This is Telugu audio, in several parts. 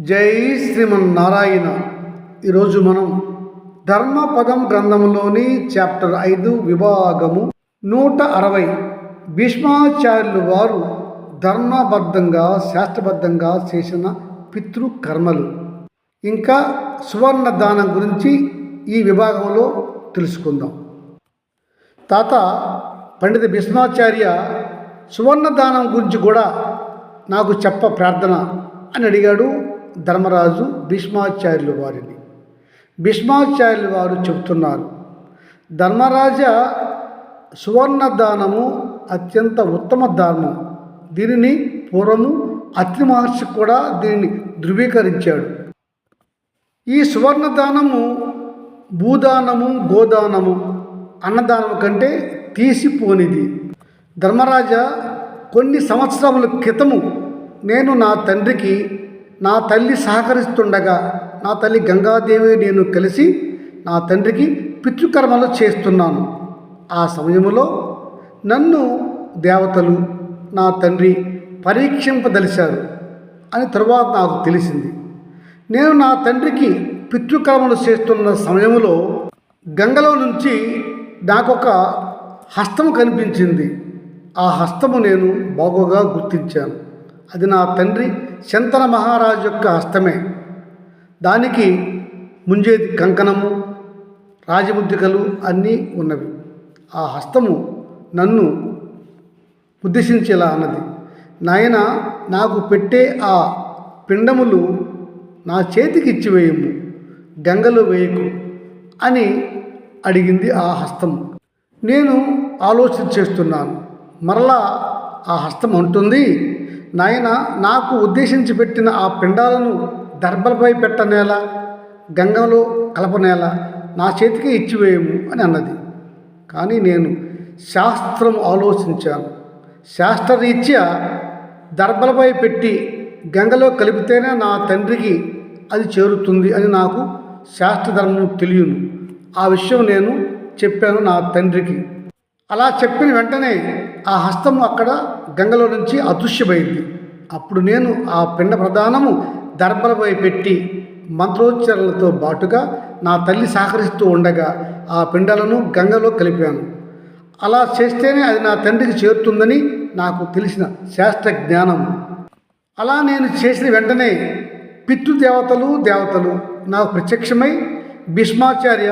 జై శ్రీమన్నారాయణ. ఈరోజు మనం ధర్మపదం గ్రంథంలోని చాప్టర్ ఐదు విభాగము నూట అరవై. భీష్మాచార్యులు వారు ధర్మబద్ధంగా శాస్త్రబద్ధంగా చేసిన పితృకర్మలు. ఇంకా సువర్ణ దానం గురించి ఈ విభాగంలో తెలుసుకుందాం. తాత పండిత భీష్మాచార్య సువర్ణ దానం గురించి కూడా నాకు చెప్ప ప్రార్థన అని అడిగాడు. ధర్మరాజు భీష్మాచార్యులు వారిని. భీష్మాచార్యులు వారు చెబుతున్నారు ధర్మరాజ సువర్ణ దానము అత్యంత ఉత్తమ దానం దీనిని పూర్వము అత్రి మహర్షి కూడా దీనిని ధృవీకరించాడు. ఈ సువర్ణ దానము భూదానము గోదానము అన్నదానం కంటే తీసిపోనిది. ధర్మరాజ కొన్ని సంవత్సరముల క్రితము నేను నా తండ్రికి నా తల్లి సహకరిస్తుండగా నా తల్లి గంగాదేవి నేను కలిసి నా తండ్రికి పితృకర్మలు చేస్తున్నాను. ఆ సమయంలో నన్ను దేవతలు నా తండ్రి పరీక్షింపదలిశారు అని తరువాత నాకు తెలిసింది. నేను నా తండ్రికి పితృకర్మలు చేస్తున్న సమయంలో గంగలో నుంచి నాకొక హస్తము కనిపించింది. ఆ హస్తము నేను బాగోగా గుర్తించాను. అది నా తండ్రి శంతన మహారాజు యొక్క హస్తమే. దానికి ముంజేది కంకణము రాజముద్రికలు అన్నీ ఉన్నవి. ఆ హస్తము నన్ను ఉద్దేశించేలా అన్నది. నాయన నాకు పెట్టే ఆ పిండములు నా చేతికి ఇచ్చివేయము గంగలో వేయకు అని అడిగింది ఆ హస్తం. నేను ఆలోచన చేస్తున్నాను. మరలా ఆ హస్తం అంటుంది నాయన నాకు ఉద్దేశించి పెట్టిన ఆ పిండాలను దర్భలపై పెట్టనేల గంగలో కలపనేల నా చేతికి ఇచ్చివేయము అని అన్నది. కానీ నేను శాస్త్రం ఆలోచించాను. శాస్త్రరీత్యా దర్భలపై పెట్టి గంగలో కలిపితేనే నా తండ్రికి అది చేరుతుంది అని నాకు శాస్త్రధర్మం తెలియను. ఆ విషయం నేను చెప్పాను నా తండ్రికి. అలా చెప్పిన వెంటనే ఆ హస్తము అక్కడ గంగలో నుంచి అదృశ్యమైంది. అప్పుడు నేను ఆ పిండ ప్రధానము దర్భలపై పెట్టి మంత్రోచ్చరణలతో బాటుగా నా తల్లి సహకరిస్తూ ఉండగా ఆ పిండాలను గంగలో కలిపాను. అలా చేస్తేనే అది నా తండ్రికి చేరుతుందని నాకు తెలిసిన శాస్త్ర జ్ఞానం. అలా నేను చేసిన వెంటనే పితృదేవతలు దేవతలు నాకు ప్రత్యక్షమై భీష్మాచార్య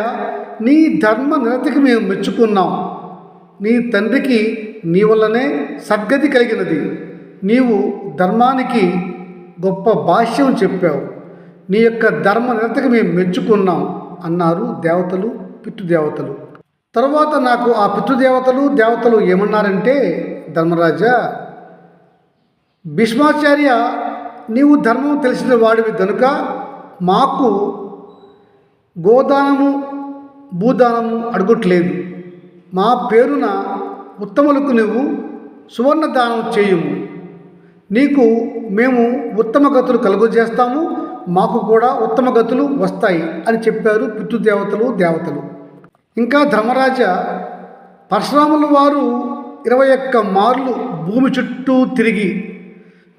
నీ ధర్మ నిరతికి మేము మెచ్చుకున్నాం. నీ తండ్రికి నీ వల్లనే సద్గతి కలిగినది. నీవు ధర్మానికి గొప్ప భాష్యం చెప్పావు. నీ యొక్క ధర్మ నిరతకు మేము మెచ్చుకున్నాం అన్నారు దేవతలు పితృదేవతలు. తరువాత నాకు ఆ పితృదేవతలు దేవతలు ఏమన్నారంటే ధర్మరాజా భీష్మాచార్య నీవు ధర్మం తెలిసిన వాడివి కనుక మాకు గోదానము భూదానము అడగట్లేదు. మా పేరున ఉత్తములకు నువ్వు సువర్ణ దానం చేయుము. నీకు మేము ఉత్తమ గతులు కలుగజేస్తాము మాకు కూడా ఉత్తమ గతులు వస్తాయి అని చెప్పారు పితృదేవతలు దేవతలు. ఇంకా ధర్మరాజ పరశురాముల వారు ఇరవై ఒక్క మార్లు భూమి చుట్టూ తిరిగి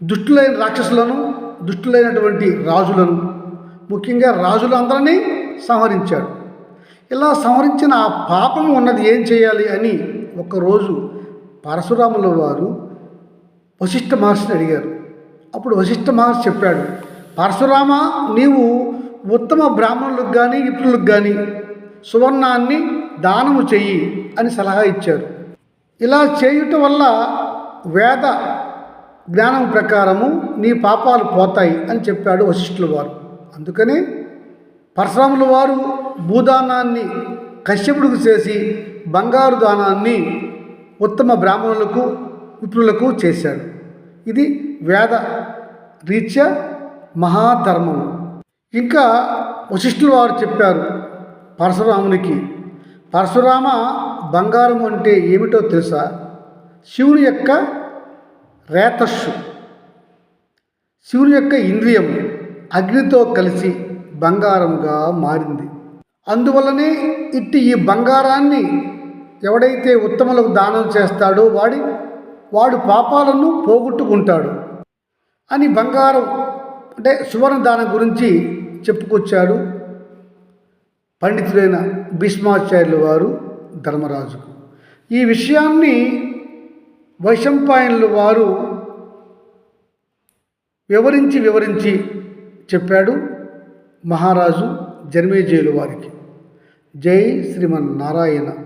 దుష్టులైన రాక్షసులను దుష్టులైనటువంటి రాజులను ముఖ్యంగా రాజులందరినీ సంహరించాడు. ఇలా సంహరించిన ఆ పాపం ఉన్నది ఏం చేయాలి అని ఒకరోజు పరశురాముల వారు వశిష్ఠ మహర్షిని అడిగారు. అప్పుడు వశిష్ఠ మహర్షి చెప్పాడు పరశురామ నీవు ఉత్తమ బ్రాహ్మణులకు కానీ విప్రులకు కానీ సువర్ణాన్ని దానము చెయ్యి అని సలహా ఇచ్చారు. ఇలా చేయుట వల్ల వేద జ్ఞానం ప్రకారము నీ పాపాలు పోతాయి అని చెప్పాడు వశిష్ఠుల వారు. అందుకనే పరశురాముల వారు భూదానాన్ని కశ్యపుడికి చేసి బంగారు దానాన్ని ఉత్తమ బ్రాహ్మణులకు విప్రులకు చేశాడు ఇది వేద రీత్యా మహాధర్మం. ఇంకా వశిష్ఠుల వారు చెప్పారు పరశురామునికి పరశురామ బంగారం అంటే ఏమిటో తెలుసా? శివుని యొక్క రేతస్సు శివుని యొక్క ఇంద్రియం అగ్నితో కలిసి బంగారంగా మారింది. అందువల్లనే ఇట్టి ఈ బంగారాన్ని ఎవడైతే ఉత్తములకు దానం చేస్తాడో వాడి వాడు పాపాలను పోగొట్టుకుంటాడు అని బంగారం అంటే సువర్ణ దానం గురించి చెప్పుకొచ్చాడు పండితుడైన భీష్మాచార్యుల వారు ధర్మరాజుకు. ఈ విషయాన్ని వైశంపాయనుల వారు వివరించి వివరించి చెప్పాడు మహారాజు జన్మేజయులు వారికి. జై శ్రీమన్నారాయణ.